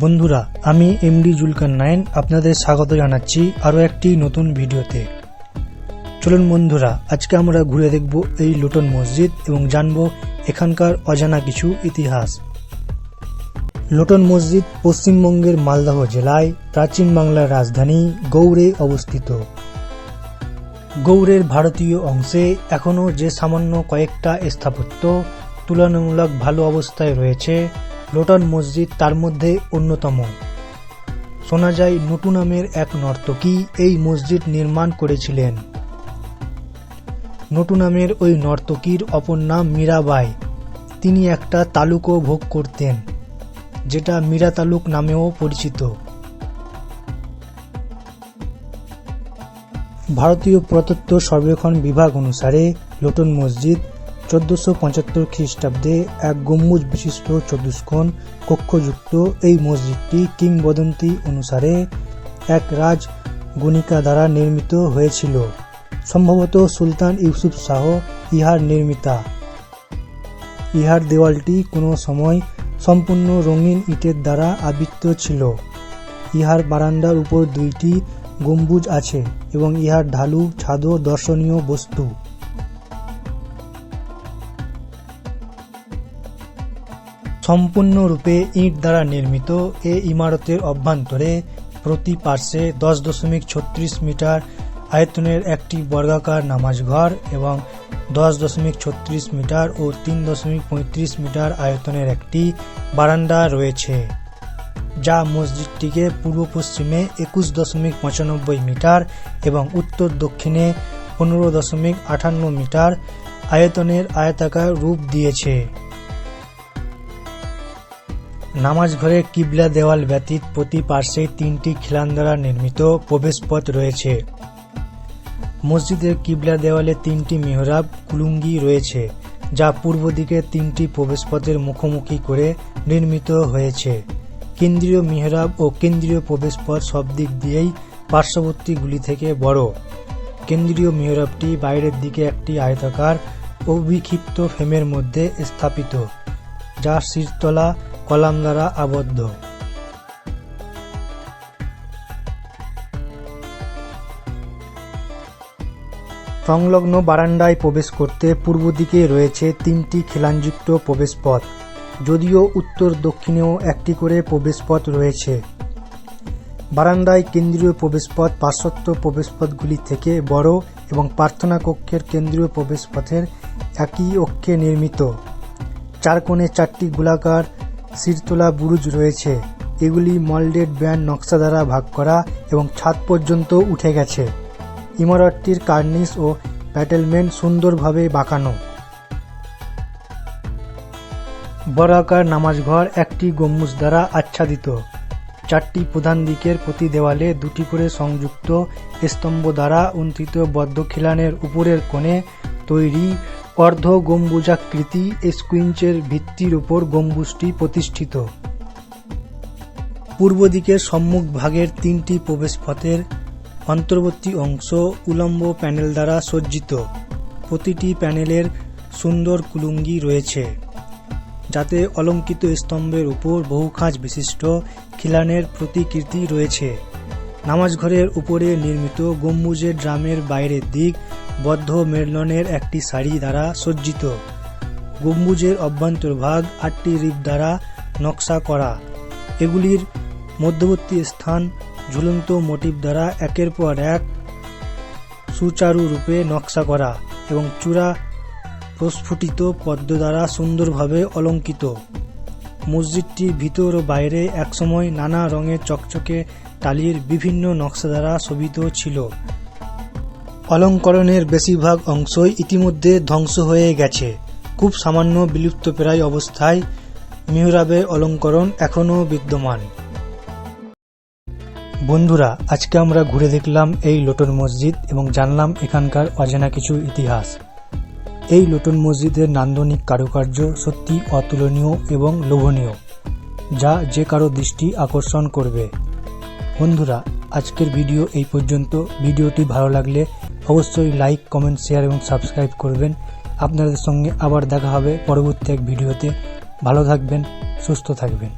বন্ধুরা, আমি MD Zulkar nine আপনাদের স্বাগত জানাচ্ছি আরও একটি নতুন ভিডিওতে। চলুন বন্ধুরা, আজকে আমরা ঘুরে দেখব এই লুটন মসজিদ এবং জানব এখানকার অজানা কিছু ইতিহাস। লোটন মসজিদ পশ্চিমবঙ্গের মালদহ জেলায় প্রাচীন বাংলার রাজধানী গৌড়ে অবস্থিত। গৌড়ের ভারতীয় অংশে এখনও যে সামান্য কয়েকটা স্থাপত্য তুলনামূলক ভালো অবস্থায় রয়েছে লোটন মসজিদ তার মধ্যে অন্যতম। শোনা যায় নটু নামের এক নর্তকী এই মসজিদ নির্মাণ করেছিলেন। নটু নামের ওই নর্তকীর অপর নাম মীরাবাই। তিনি একটা তালুকও ভোগ করতেন, যেটা মীরা তালুক নামেও পরিচিত। ভারতীয় পুরাতত্ত্ব সর্বেক্ষণ বিভাগ অনুসারে লোটন মসজিদ চোদ্দশো পঁচাত্তর খ্রিস্টাব্দে এক গম্বুজ বিশিষ্ট চতুষ্কোণ কক্ষযুক্ত এই মসজিদটি কিংবদন্তি অনুসারে এক রাজ গণিকা দ্বারা নির্মিত হয়েছিল। সম্ভবত সুলতান ইউসুফ শাহ ইহার নির্মিতা। ইহার দেওয়ালটি কোনো সময় সম্পূর্ণ রঙিন ইটের দ্বারা আবৃত ছিল। ইহার বারান্দার উপর দুইটি গম্বুজ আছে এবং ইহার ঢালু, ছাদও দর্শনীয় বস্তু। সম্পূর্ণরূপে ইট দ্বারা নির্মিত এ ইমারতের অভ্যন্তরে প্রতি পার্শ্বে দশ দশমিক ছত্রিশ মিটার আয়তনের একটি বর্গাকার নামাজ ঘর এবং দশ দশমিক ছত্রিশ মিটার ও তিন দশমিক পঁয়ত্রিশ মিটার আয়তনের একটি বারান্দা রয়েছে, যা মসজিদটিকে পূর্ব পশ্চিমে একুশ দশমিক পঁচানব্বই মিটার এবং উত্তর দক্ষিণে পনেরো দশমিক আটান্ন মিটার আয়তনের আয়তাকার রূপ দিয়েছে। নামাজ ঘরে কিবলা দেওয়াল ব্যতীত প্রতি পার্শ্বে তিনটি খিলান দ্বারা নির্মিত প্রবেশপথ রয়েছে। মসজিদের কিবলা দেওয়ালে তিনটি মেহরাব, কুলুঙ্গি রয়েছে, যা পূর্ব দিকে তিনটি প্রবেশপথের মুখোমুখি করে নির্মিত হয়েছে। কেন্দ্রীয় মেহরাব ও কেন্দ্রীয় প্রবেশপথ সব দিক দিয়েই পার্শ্ববর্তীগুলি থেকে বড়। কেন্দ্রীয় মেহরাবটি বাইরের দিকে একটি আয়তাকার অভিক্ষিপ্ত ফ্রেমের মধ্যে স্থাপিত যা শীতলা কলাম দ্বারা আবদ্ধ। সংলগ্ন বারান্দায় প্রবেশ করতে পূর্ব দিকে রয়েছে তিনটি খিলানযুক্ত প্রবেশপথ, যদিও উত্তর দক্ষিণেও একটি করে প্রবেশপথ রয়েছে। বারান্দায় কেন্দ্রীয় প্রবেশপথ পার্শ্বত্ব প্রবেশপথগুলি থেকে বড় এবং প্রার্থনা কক্ষের কেন্দ্রীয় প্রবেশপথের একই অক্ষে নির্মিত। চার কোণে চারটি গোলাকার শিরতলা বুরুজ রয়েছে। এগুলি মল্ডেড ব্যান্ড নকশা দ্বারা ভাগ করা এবং ছাদ পর্যন্ত উঠে গেছে। ইমারতটির কার্নিস ও প্যাটেলমেন্ট সুন্দরভাবে বাঁকানো। বর্গাকার নামাজঘর একটি গম্বুজ দ্বারা আচ্ছাদিত। চারটি প্রধান দিকের প্রতি দেওয়ালে দুটি করে সংযুক্ত স্তম্ভ দ্বারা উন্থিত বদ্ধখিলানের উপরের কোণে তৈরি অর্ধ গম্বুজাকৃতি স্কুইঞ্চের ভিত্তির উপর গম্বুজটি প্রতিষ্ঠিত। পূর্ব দিকের সম্মুখ ভাগের তিনটি প্রবেশপথের অন্তর্বর্তী অংশ উলম্ব প্যানেল দ্বারা সজ্জিত। প্রতিটি প্যানেলের সুন্দর কুলুঙ্গি রয়েছে, যাতে অলঙ্কিত স্তম্ভের উপর বহু খাঁজ বিশিষ্ট খিলানের প্রতিকৃতি রয়েছে। নামাজঘরের উপরে নির্মিত গম্বুজের ড্রামের বাইরের দিক বদ্ধ মেরলনের একটি সারি দ্বারা সজ্জিত। গম্বুজের অভ্যন্তরভাগ আটটি রিপ দ্বারা নকশা করা। এগুলির মধ্যবর্তী স্থান ঝুলন্ত মোটিভ দ্বারা একের পর এক সুচারু রূপে নকশা করা এবং চূড়া প্রস্ফুটিত পদ্ম দ্বারা সুন্দরভাবে অলঙ্কিত। মসজিদটির ভিতর ও বাইরে একসময় নানা রঙের চকচকে টালির বিভিন্ন নকশা দ্বারা শোভিত ছিল। অলঙ্করণের বেশিরভাগ অংশই ইতিমধ্যে ধ্বংস হয়ে গেছে। খুব সামান্য বিলুপ্তপ্রায় অবস্থায় মিহরাবে অলঙ্করণ এখনও বিদ্যমান। বন্ধুরা, আজকে আমরা ঘুরে দেখলাম এই লোটন মসজিদ এবং জানলাম এখানকার অজানা কিছু ইতিহাস। এই লোটন মসজিদের নান্দনিক কারুকার্য সত্যি অতুলনীয় এবং লোভনীয়, যা যে কারও দৃষ্টি আকর্ষণ করবে। বন্ধুরা, আজকের ভিডিও এই পর্যন্ত। ভিডিওটি ভালো লাগলে অবশ্যই লাইক, কমেন্ট, শেয়ার এবং সাবস্ক্রাইব করবেন। আপনাদের সঙ্গে আবার দেখা হবে পরবর্তী এক ভিডিওতে। ভালো থাকবেন, সুস্থ থাকবেন।